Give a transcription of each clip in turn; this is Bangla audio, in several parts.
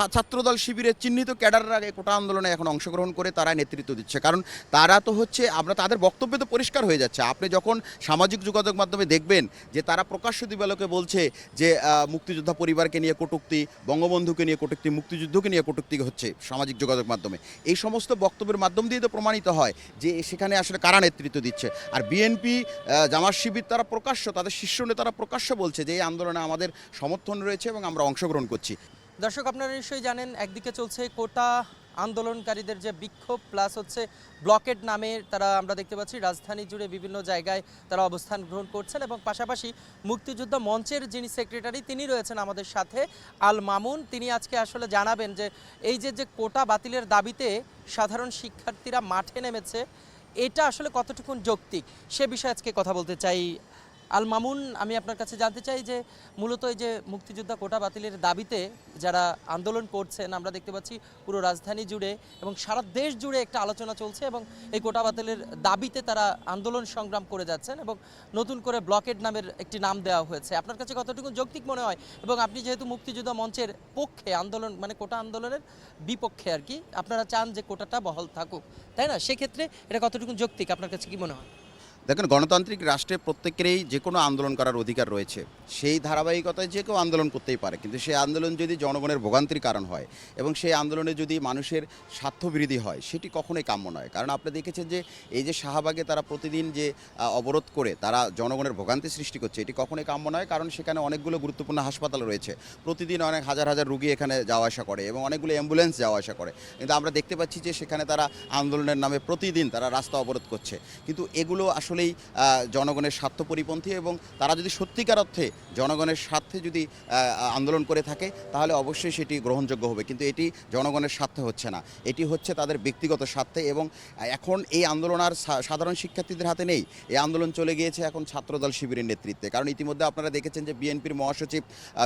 ছাত্রদল শিবিরের চিহ্নিত ক্যাডাররা কোটা আন্দোলনে এখন অংশগ্রহণ করে তারা নেতৃত্ব দিচ্ছে। কারণ তারা তো হচ্ছে, আমরা তাদের বক্তব্য তো পরিষ্কার হয়ে যাচ্ছে। আপনি যখন সামাজিক যোগাযোগ মাধ্যমে দেখবেন যে তারা প্রকাশ্য দিবালোকে বলছে যে মুক্তিযোদ্ধা পরিবারকে নিয়ে কটূক্তি, বঙ্গবন্ধুকে নিয়ে কটূক্তি, মুক্তিযুদ্ধকে নিয়ে কটূক্তি হচ্ছে সামাজিক যোগাযোগ মাধ্যমে। এই সমস্ত বক্তব্যের মাধ্যম দিয়ে তো প্রমাণিত হয় যে সেখানে আসলে কারা নেতৃত্ব দিচ্ছে। আর বিএনপি জামাত শিবির তারা প্রকাশ্য, তাদের শীর্ষ নেতারা প্রকাশ্য বলছে যে, এই আন্দোলনে আমাদের সমর্থন রয়েছে এবং আমরা অংশগ্রহণ করছি। দর্শক, আপনারা নিশ্চয়ই জানেন, একদিকে চলছে কোটা আন্দোলনকারীদের যে বিক্ষোভ প্লাস হচ্ছে ব্লকেড নামে তারা আমরা দেখতে পাচ্ছি, রাজধানী জুড়ে বিভিন্ন জায়গায় তারা অবস্থান গ্রহণ করছেন এবং পাশাপাশি মুক্তিযুদ্ধ মঞ্চের যিনি সেক্রেটারি তিনি রয়েছেন আমাদের সাথে, আল মামুন। তিনি আজকে আসলে জানাবেন যে এই যে যে কোটা বাতিলের দাবিতে সাধারণ শিক্ষার্থীরা মাঠে নেমেছে, এটা আসলে কতটুকুন যৌক্তিক? সে বিষয়ে আজকে কথা বলতে চাই আল মামুন আমি আপনার কাছে জানতে চাই যে মূলত এই যে মুক্তিযোদ্ধা কোটা বাতিলের দাবিতে যারা আন্দোলন করছেন, আমরা দেখতে পাচ্ছি পুরো রাজধানী জুড়ে এবং সারা দেশ জুড়ে একটা আলোচনা চলছে এবং এই কোটা বাতিলের দাবিতে তারা আন্দোলন সংগ্রাম করে যাচ্ছেন এবং নতুন করে ব্লকেড নামের একটি নাম দেওয়া হয়েছে। আপনার কাছে কতটুকু যৌক্তিক মনে হয়? এবং আপনি যেহেতু মুক্তিযোদ্ধা মঞ্চের পক্ষে আন্দোলন মানে কোটা আন্দোলনের বিপক্ষে আর কি, আপনারা চান যে কোটাটা বহাল থাকুক, তাই না? সেক্ষেত্রে এটা কতটুকু যৌক্তিক? আপনার কাছে কি মনে হয়? দেখেন, গণতান্ত্রিক রাষ্ট্রে প্রত্যেকেরই যে কোনো আন্দোলন করার অধিকার রয়েছে। সেই ধারাবাহিকতায় যে কেউ আন্দোলন করতেই পারে। কিন্তু সেই আন্দোলন যদি জনগণের ভোগান্তির কারণ হয় এবং সেই আন্দোলনে যদি মানুষের স্বার্থবিরোধী হয়, সেটি কখনোই কাম্য নয়। কারণ আপনি দেখেছেন যে, এই যে শাহবাগে তারা প্রতিদিন যে অবরোধ করে তারা জনগণের ভোগান্তি সৃষ্টি করছে, এটি কখনোই কাম্য নয়। কারণ সেখানে অনেকগুলো গুরুত্বপূর্ণ হাসপাতাল রয়েছে। প্রতিদিন অনেক হাজার হাজার রুগী এখানে যাওয়া আসা করে এবং অনেকগুলো অ্যাম্বুলেন্স যাওয়া আসা করে। কিন্তু আমরা দেখতে পাচ্ছি যে, সেখানে তারা আন্দোলনের নামে প্রতিদিন তারা রাস্তা অবরোধ করছে। কিন্তু এগুলো আসলেই জনগণের স্বার্থ পরিপন্থী এবং তারা যদি সত্যিকার অর্থে জনগণের স্বার্থে যদি আন্দোলন করে থাকে, তাহলে অবশ্যই সেটি গ্রহণযোগ্য হবে। কিন্তু এটি জনগণের স্বার্থে হচ্ছে না। এটি হচ্ছে তাদের ব্যক্তিগত স্বার্থে এবং এখন এই আন্দোলন আর সাধারণ শিক্ষার্থীদের হাতে নেই। এই আন্দোলন চলে গিয়েছে এখন ছাত্রদল শিবিরের নেতৃত্বে। কারণ ইতিমধ্যে আপনারা দেখেছেন যে বিএনপির মহাসচিব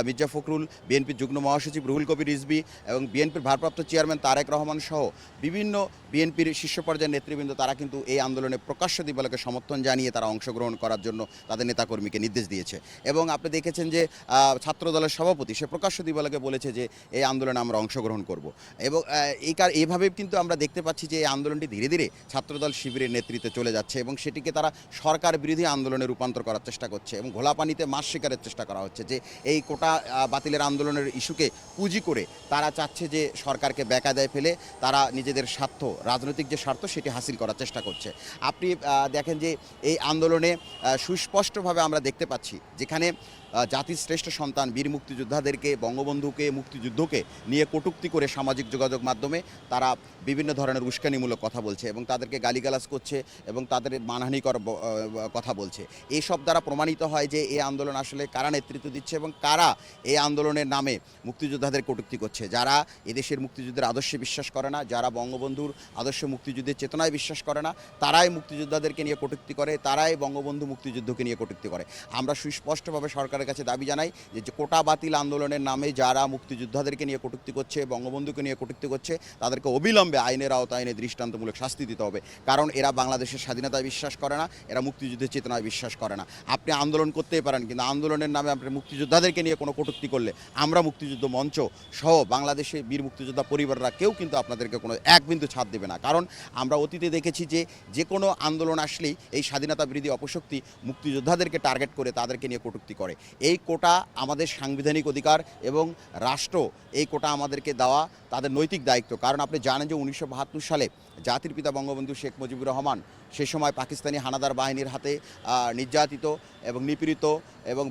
মির্জা ফখরুল, বিএনপির যুগ্ম মহাসচিব রুহুল কবির রিজবি এবং বিএনপির ভারপ্রাপ্ত চেয়ারম্যান তারেক রহমান সহ বিভিন্ন বিএনপির শীর্ষ পর্যায়ের নেতৃবৃন্দ, তারা কিন্তু এই আন্দোলনে প্রকাশ্য দিবালকে সমর্থন জানিয়ে তারা অংশগ্রহণ করার জন্য তাদের নেতাকর্মীকে নির্দেশ দিয়েছে। এবং আপনি দেখেছেন যে ছাত্রদলের সভাপতি সে প্রকাশ্য দিবালকে বলেছে যে, এই আন্দোলনে আমরা অংশগ্রহণ করব। এবং এই কার এইভাবে কিন্তু আমরা দেখতে পাচ্ছি যে, এই আন্দোলনটি ধীরে ধীরে ছাত্রদল শিবিরের নেতৃত্বে চলে যাচ্ছে এবং সেটিকে তারা সরকার বিরোধী আন্দোলনে রূপান্তর করার চেষ্টা করছে এবং ঘোলাপানিতে মাছ শিকারের চেষ্টা করা হচ্ছে যে, এই কোটা বাতিলের আন্দোলনের ইস্যুকে পুঁজি করে তারা চাচ্ছে যে, সরকারকে বেকায়দায় ফেলে তারা নিজেদের স্বার্থ, রাজনৈতিক যে স্বার্থ সেটি হাসিল করার চেষ্টা করছে। আপনি দেখেন যে এই আন্দোলনে সুস্পষ্টভাবে আমরা দেখতে পাচ্ছি, যেখানে জাতির শ্রেষ্ঠ সন্তান, বীর মুক্তিযোদ্ধাদেরকে, বঙ্গবন্ধুকে, মুক্তিযুদ্ধকে নিয়ে কটূক্তি করে সামাজিক যোগাযোগ মাধ্যমে তারা বিভিন্ন ধরনের উস্কানিমূলক কথা বলছে এবং তাদেরকে গালিগালাজ করছে এবং তাদের মানহানিকর কথা বলছে। এইসব দ্বারা প্রমাণিত হয় যে এই আন্দোলন আসলে কারা নেতৃত্ব দিচ্ছে এবং কারা এই আন্দোলনের নামে মুক্তিযোদ্ধাদের কটূক্তি করছে। যারা এদেশের মুক্তিযুদ্ধের আদর্শে বিশ্বাস করে না, যারা বঙ্গবন্ধুর আদর্শ মুক্তিযুদ্ধের চেতনায় বিশ্বাস করে না, তারাই মুক্তিযোদ্ধাদেরকে নিয়ে কটূক্তি করে, তারাই বঙ্গবন্ধু মুক্তিযুদ্ধকে নিয়ে কটূক্তি করে। আমরা সুস্পষ্টভাবে সরকারের কাছে দাবি জানাই যে কোটা বাতিল আন্দোলনের নামে যারা মুক্তিযোদ্ধাদেরকে নিয়ে কটূক্তি করছে, বঙ্গবন্ধুকে নিয়ে কটূক্তি করছে, তাদেরকে অবিলম্বে আইনের আওতায় দৃষ্টান্তমূলক শাস্তি দিতে হবে। কারণ এরা বাংলাদেশের স্বাধীনতায় বিশ্বাস করে না, এরা মুক্তিযুদ্ধের চেতনায় বিশ্বাস করে না। আপনি আন্দোলন করতেই পারেন, কিন্তু আন্দোলনের নামে আপনি মুক্তিযোদ্ধাদেরকে নিয়ে কোনো কটূক্তি করলে আমরা মুক্তিযুদ্ধ মঞ্চ সহ বাংলাদেশে বীর মুক্তিযোদ্ধা পরিবাররা কেউ কিন্তু আপনাদেরকে কোনো এক বিন্দু ছাড় দেবে না। কারণ আমরা অতীতে দেখেছি যে যে কোনো আন্দোলন আসলেই এই স্বাধীনতা বিরোধী অপশক্তি মুক্তিযোদ্ধাদেরকে টার্গেট করে তাদেরকে নিয়ে কটূক্তি করে। এই কোটা আমাদের সাংবিধানিক অধিকার এবং রাষ্ট্র এই কোটা আমাদেরকে দেওয়া তাদের নৈতিক দায়িত্ব। কারণ আপনি জানেন যে উনিশশো বাহাত্তর সালে জাতির পিতা বঙ্গবন্ধু শেখ মুজিবুর রহমান সে সময় পাকিস্তানি হানাদার বাহিনীর হাতে নির্যাতিত এবং নিপীড়িত এবং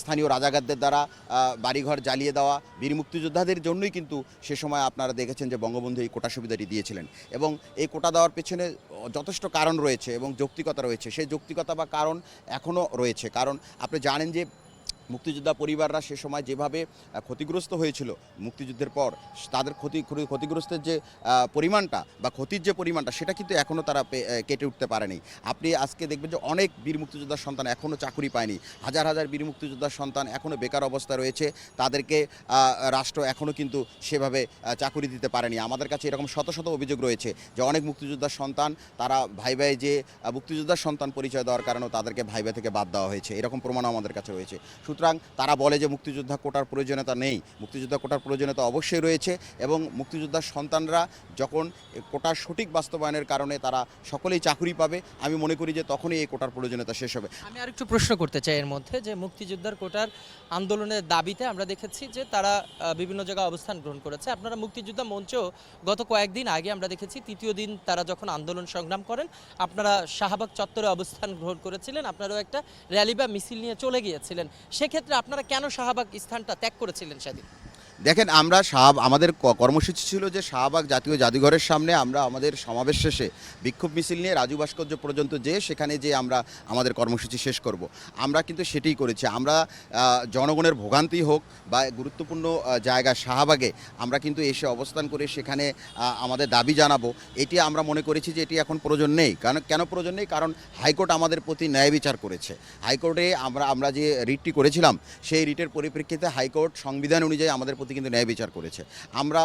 স্থানীয় রাজাগারদের দ্বারা বাড়িঘর জ্বালিয়ে দেওয়া বীর মুক্তিযোদ্ধাদের জন্যই কিন্তু সে সময় আপনারা দেখেছেন যে বঙ্গবন্ধু এই কোটা সুবিধাটি দিয়েছিলেন। এবং এই কোটা দেওয়ার পেছনে যথেষ্ট কারণ রয়েছে এবং যৌক্তিকতা রয়েছে। সেই যৌক্তিকতা বা কারণ এখনও রয়েছে। কারণ আপনি জানেন যে মুক্তিযোদ্ধা পরিবাররা সে সময় যেভাবে ক্ষতিগ্রস্ত হয়েছিল মুক্তিযুদ্ধের পর, তাদের ক্ষতি ক্ষতি- ক্ষতিগ্রস্তের যে পরিমাণটা বা ক্ষতির যে পরিমাণটা, সেটা কিন্তু এখনও তারা কেটে উঠতে পারেনি। আপনি আজকে দেখবেন যে অনেক বীর মুক্তিযোদ্ধার সন্তান এখনও চাকুরি পায়নি। হাজার হাজার বীর মুক্তিযোদ্ধার সন্তান এখনও বেকার অবস্থা রয়েছে। তাদেরকে রাষ্ট্র এখনও কিন্তু সেভাবে চাকুরি দিতে পারেনি। আমাদের কাছে এরকম শত শত অভিযোগ রয়েছে যে অনেক মুক্তিযোদ্ধার সন্তান, তারা ভাই ভাই যে মুক্তিযোদ্ধার সন্তান পরিচয় দেওয়ার কারণেও তাদেরকে ভাই ভাই থেকে বাদ দেওয়া হয়েছে। এরকম প্রমাণও আমাদের কাছে রয়েছে। সুতরাং তারা বলে যে মুক্তিযোদ্ধা কোটার প্রয়োজনীয়তা নেই। মুক্তিযোদ্ধা কোটার প্রয়োজনীয়তা অবশ্যই রয়েছে এবং মুক্তিযোদ্ধার সন্তানরা যখন কোটার সঠিক বাস্তবায়নের কারণে তারা সকলেই চাকুরি পাবে, আমি মনে করি যে তখনই এই কোটার প্রয়োজনীয়তা শেষ হবে। আমি আরেকটু প্রশ্ন করতে চাই এর মধ্যে যে মুক্তিযোদ্ধার কোটার আন্দোলনের দাবিতে আমরা দেখেছি যে তারা বিভিন্ন জায়গায় অবস্থান গ্রহণ করেছে। আপনারা মুক্তিযোদ্ধা মঞ্চেও গত কয়েকদিন আগে আমরা দেখেছি, তৃতীয় দিন তারা যখন আন্দোলন সংগ্রাম করেন, আপনারা শাহবাগ চত্বরে অবস্থান গ্রহণ করেছিলেন, আপনারাও একটা র্যালি বা মিছিল নিয়ে চলে গিয়েছিলেন। সেক্ষেত্রে আপনারা কেন শাহবাগ স্থানটা ত্যাগ করেছিলেন সেদিন? দেখেন, আমরা শাহ আমাদের কর্মসূচি ছিল যে শাহবাগ জাতীয় জাদুঘরের সামনে আমরা আমাদের সমাবেশ শেষে বিক্ষোভ মিছিল নিয়ে রাজু ভাস্কর্য পর্যন্ত যে সেখানে যে আমরা আমাদের কর্মসূচি শেষ করব। আমরা কিন্তু সেটাই করেছি। আমরা জনগণের ভোগান্তি হোক বা গুরুত্বপূর্ণ জায়গা শাহবাগে আমরা কিন্তু এসে অবস্থান করে সেখানে আমাদের দাবি জানাব। এটি আমরা মনে করেছি যে এটি এখন প্রয়োজন নেই। কারণ কেন প্রয়োজন নেই? কারণ হাইকোর্ট আমাদের প্রতি ন্যায় বিচার করেছে। হাইকোর্টে আমরা আমরা যে রিটটি করেছিলাম, সেই রিটের পরিপ্রেক্ষিতে হাইকোর্ট সংবিধান অনুযায়ী আমাদের প্রতি কিন্তু ন্যায় বিচার করেছে। আমরা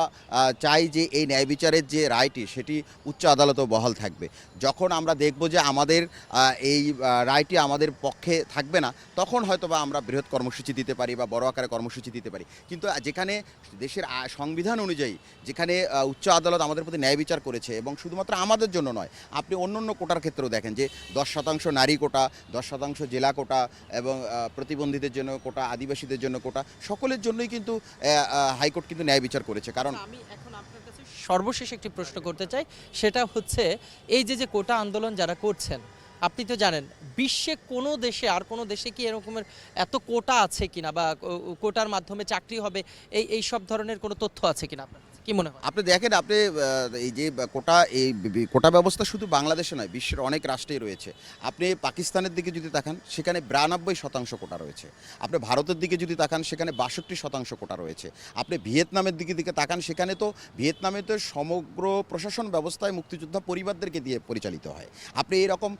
চাই যে এই ন্যায় বিচারের যে রায়টি, সেটি উচ্চ আদালতেও বহাল থাকবে। যখন আমরা দেখব যে আমাদের এই রায়টি আমাদের পক্ষে থাকবে না, তখন হয়তোবা আমরা বৃহৎ কর্মসূচি দিতে পারি বা বড় আকারে কর্মসূচি দিতে পারি। কিন্তু যেখানে দেশের সংবিধান অনুযায়ী যেখানে উচ্চ আদালত আমাদের প্রতি ন্যায় বিচার করেছে এবং শুধুমাত্র আমাদের জন্য নয়, আপনি অন্য অন্য কোটার ক্ষেত্রেও দেখেন যে দশ শতাংশ নারী কোটা, দশ শতাংশ জেলা কোটা এবং প্রতিবন্ধীদের জন্য কোটা, আদিবাসীদের জন্য কোটা, সকলের জন্যই কিন্তু হাইকোর্ট কিন্তু ন্যায় বিচার করেছে কারণ আমি এখন আপনার কাছে সর্বশেষ একটি প্রশ্ন করতে চাই সেটা হচ্ছে, এই যে যে কোটা আন্দোলন যারা করছেন, আপনি তো জানেন, বিশ্বে কোনো দেশে আর কোনো দেশে কি এরকমের এত কোটা আছে কিনা বা কোটার মাধ্যমে চাকরি হবে, এই এই সব ধরনের কোনো তথ্য আছে কিনা আপনার? কি মনে হয় আপনি দেখেন, আপনি এই যে কোটা, এই কোটা ব্যবস্থা শুধু বাংলাদেশে নয়, বিশ্বের অনেক রাষ্ট্রেই রয়েছে। আপনি পাকিস্তানের দিকে যদি তাকান, সেখানে বিরানব্বই শতাংশ কোটা রয়েছে। আপনি ভারতের দিকে যদি তাকান, সেখানে বাষট্টি শতাংশ কোটা রয়েছে। আপনি ভিয়েতনামের দিকে দিকে তাকান, সেখানে তো ভিয়েতনামে তো সমগ্র প্রশাসন ব্যবস্থায় মুক্তিযোদ্ধা পরিবারদেরকে দিয়ে পরিচালিত হয়। আপনি এরকম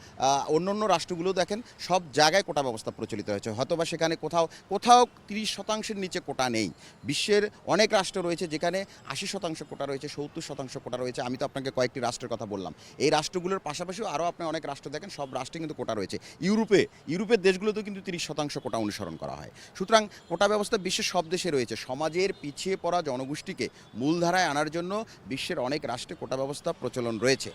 অন্য অন্য রাষ্ট্রগুলো দেখেন, সব জায়গায় কোটা ব্যবস্থা প্রচলিত হয়েছে। হয়তোবা সেখানে কোথাও কোথাও তিরিশ শতাংশের নিচে কোটা নেই। বিশ্বের অনেক রাষ্ট্র রয়েছে যেখানে আশি শতাংশ কোটা রয়েছে, সত্তর শতাংশ কোটা রয়েছে। আমি তো আপনাকে কয়েকটি রাষ্ট্রের কথা বললাম। এই রাষ্ট্রগুলোর পাশাপাশিও আরও আপনি অনেক রাষ্ট্র দেখেন, সব রাষ্ট্রে কিন্তু কোটা রয়েছে। ইউরোপে, ইউরোপের দেশগুলোতেও কিন্তু তিরিশ শতাংশ কোটা অনুসরণ করা হয়। সুতরাং কোটা ব্যবস্থা বিশ্বের সব দেশে রয়েছে। সমাজের পিছিয়ে পড়া জনগোষ্ঠীকে মূলধারায় আনার জন্য বিশ্বের অনেক রাষ্ট্রে কোটা ব্যবস্থা প্রচলন রয়েছে।